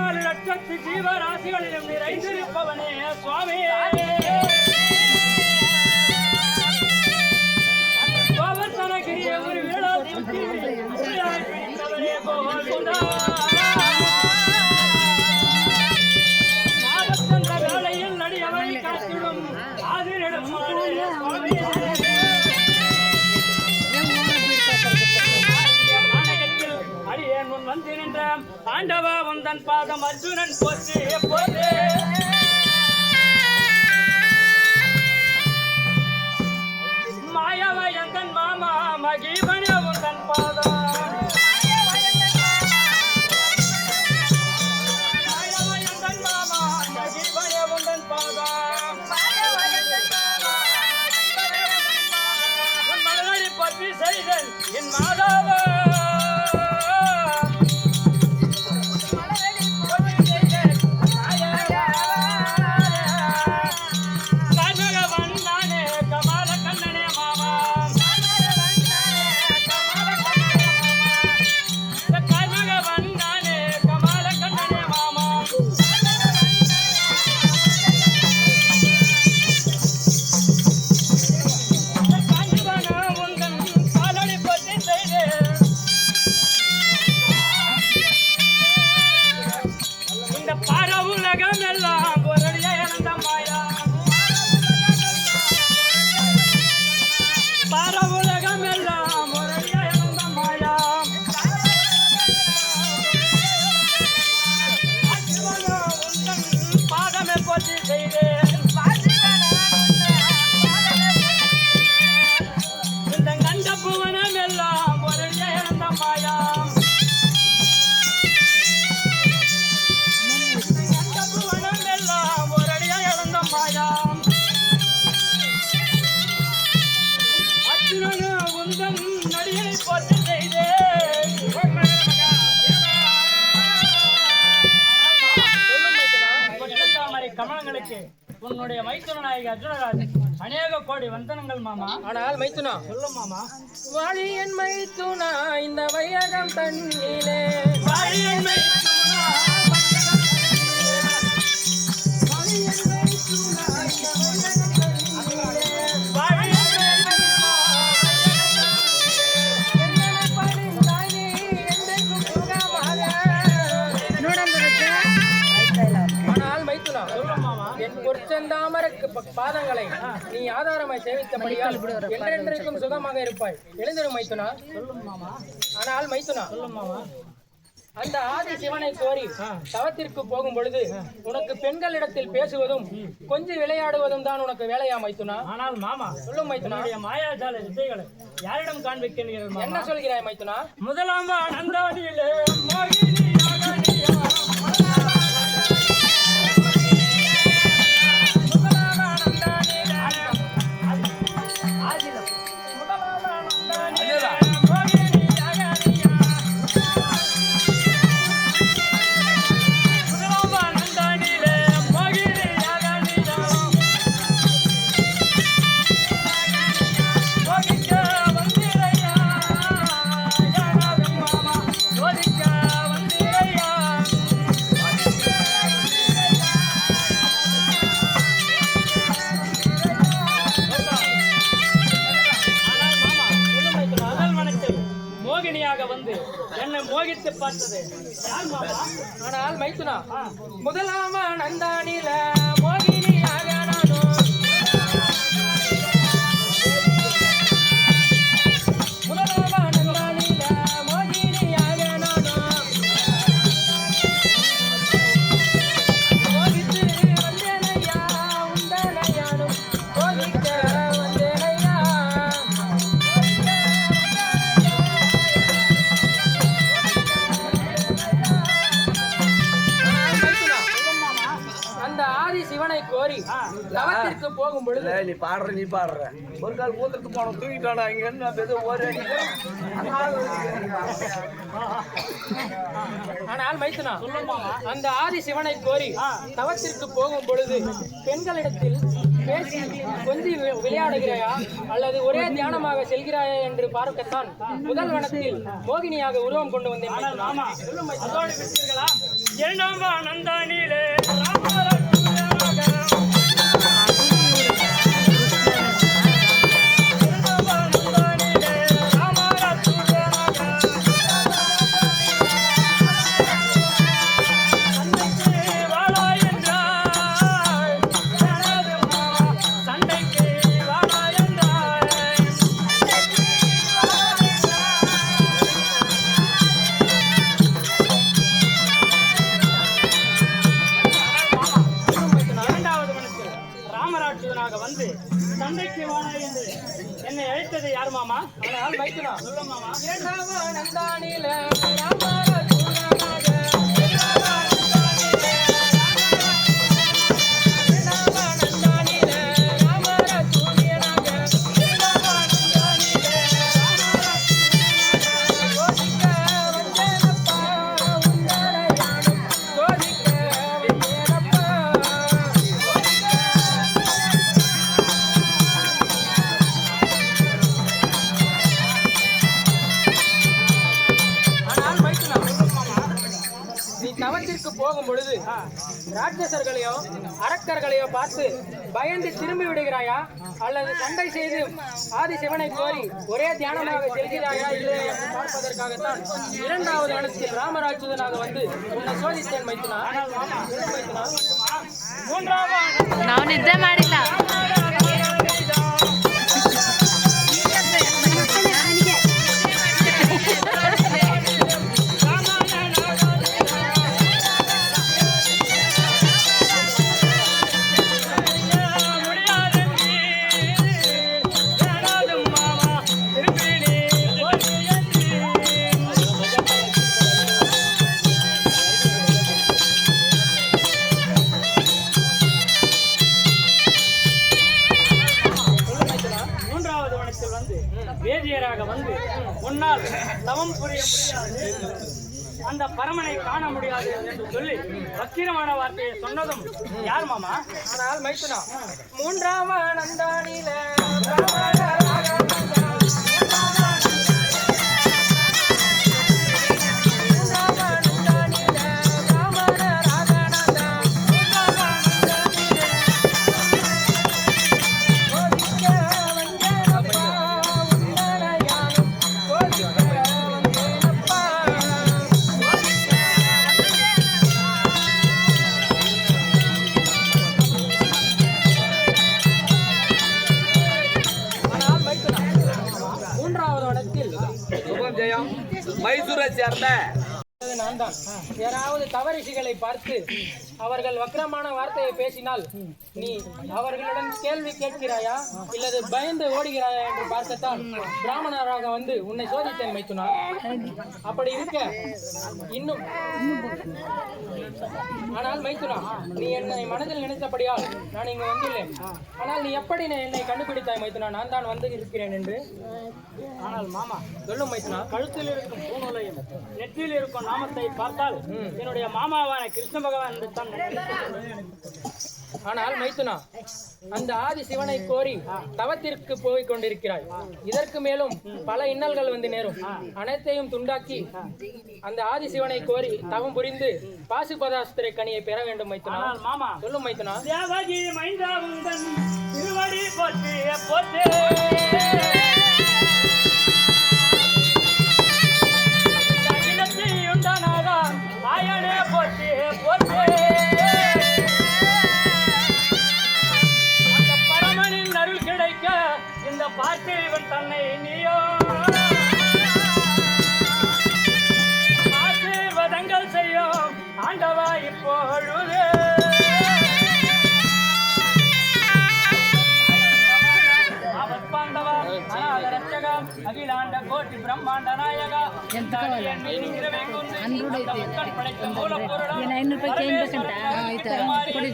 ஏழு லட்சத்து ஜீவராசிகளிலும் நிறைந்திருப்பவனே சுவாமி. வந்து நின்ற ஆண்டவா உந்தன் பாதம் அர்ஜுனன் போச்சு போது மாமா மகிமணி உன்னுடைய மைத்துன நாயகி அர்ஜுனராஜ். அநேக கோடி வந்தனங்கள் மாமா. ஆனால் மைத்துனா? சொல்லும் மாமா. வாழியன் மைத்துனா இந்த வையகம் தண்ணிலே வாழியன் மைத்துனா, பாதங்களை நீ ஆதாரமாய் சேவித்தபடியால் என்றென்றைக்கும் சுகமாக இருப்பாய். எழுந்திரும் மைத்துனா. ஆனால் மைத்துனா அந்த ஆதி சிவனை கோரி தவத்திற்கு போகும் பொழுது உனக்கு பெண்களிடத்தில் பேசுவதும் கொஞ்சம் விளையாடுவதும் தான் உனக்கு வேலையா மைத்துனா? ஆனால் மாமா சொல்லும் மைத்துனா. மாயாஜால வித்தைகளை யாரிடம் காண்பிக்கிறீர்கள் என்ன சொல்கிறாய் மைத்துனா? முதலாம் நந்தாடியிலே மோகினி என்னை மோகித்து பார்த்தது ஆனால் மைத்துனா. ஆ, முதலாம நந்தானில தவத்திற்கு போகும் பொழுது நீ பாடுற நீ பாடுற. ஒரு கால் ஊத்துறதுக்கு போன தூக்கிட்டானா? இங்க என்ன பெரிய ஒரு ஆனால் மைத்துனா அந்த ஆதி சிவனை கோரி தவத்திற்கு போகும் பொழுது பெண்களிடத்தில் பேசி கொஞ்சி விளையாடுகிறாயா? அல்லது ஒரே தியானமாக செல்கிறாயா என்று பார்க்கத்தான் முதல் வனத்தில் மோகினியாக உருவம் கொண்டு வந்தேன். ஆமா அதோடு விட்டீர்களா? இரண்டாம் நந்தானிலே? ஆனால் நந்தானில ராட்சசர்களையோ அரக்கர்களையோ பார்த்து பயந்து திரும்பி விடுகிறாயா அல்லது சண்டை செய்து ஆதி சிவனை கோரி ஒரே தியானமாக செல்கிறாயா இல்லையா என்று பார்ப்பதற்காகத்தான் இரண்டாவது இடத்தில் ராமராட்சதனாக வந்து உன்னை சோதித்தேன் மைத்துனா மைத்துனா மூன்றாவது ನಾವು ನಿದ್ದೆ ಮಾಡಿಲ್ಲ அந்த பரமனை காண முடியாது என்று சொல்லி வக்கிரமான வார்த்தையை சொன்னதும் யார் மாமா? ஆனால் மைத்துனா. மூன்றாம் நந்தானில மைசூரை சேர்ந்த அது நான் தான் யாராவது தவறிசிகளை பார்த்து அவர்கள் வக்கரமான வார்த்தையை பேசினால் நீ அவர்களிடம் கேள்வி கேட்கிறாயா? இல்லது பயந்து ஓடுகிறாயா என்று பார்க்கத்தான் பிராமணராக வந்து உன்னை சோதித்தேன் மைத்துனா. அப்படி இருக்க இன்னும். ஆனால் மைத்துனா நீ என்னை மனதில் நினைத்தபடியால் நான் இங்கு வந்துள்ளேன். ஆனால் நீ எப்படி என்னை கண்டுபிடித்தாய் மைத்துனா? நான் தான் வந்து இருக்கிறேன் என்று. ஆனால் மாமா சொல்லும் மைத்துனா கழுத்தில் இருக்கும் பூநூலையும் நெற்றியில் இருக்கும் நாமத்தை பார்த்தால் என்னுடைய மாமாவான கிருஷ்ண பகவான் தான். ஆனால் மைத்துனா அந்த ஆதி சிவனை கோரி தவத்திற்கு போய் கொண்டிருக்கிறாய். இதற்கு மேலும் பல இன்னல்கள் வந்து நேரும். அனைத்தையும் துண்டாக்கி அந்த ஆதி சிவனை கோரி தவம் புரிந்து பாசுபதாஸ்திரை கனியை பெற வேண்டும் மைத்துனா. மாமா சொல்லும் மைத்துனா. தேவகி ಐನೂರು ರೂಪಾಯಿ ಚೇಂಜ್ ಬೇಕಂತ ಆಯ್ತಾ ಕೊಡಿ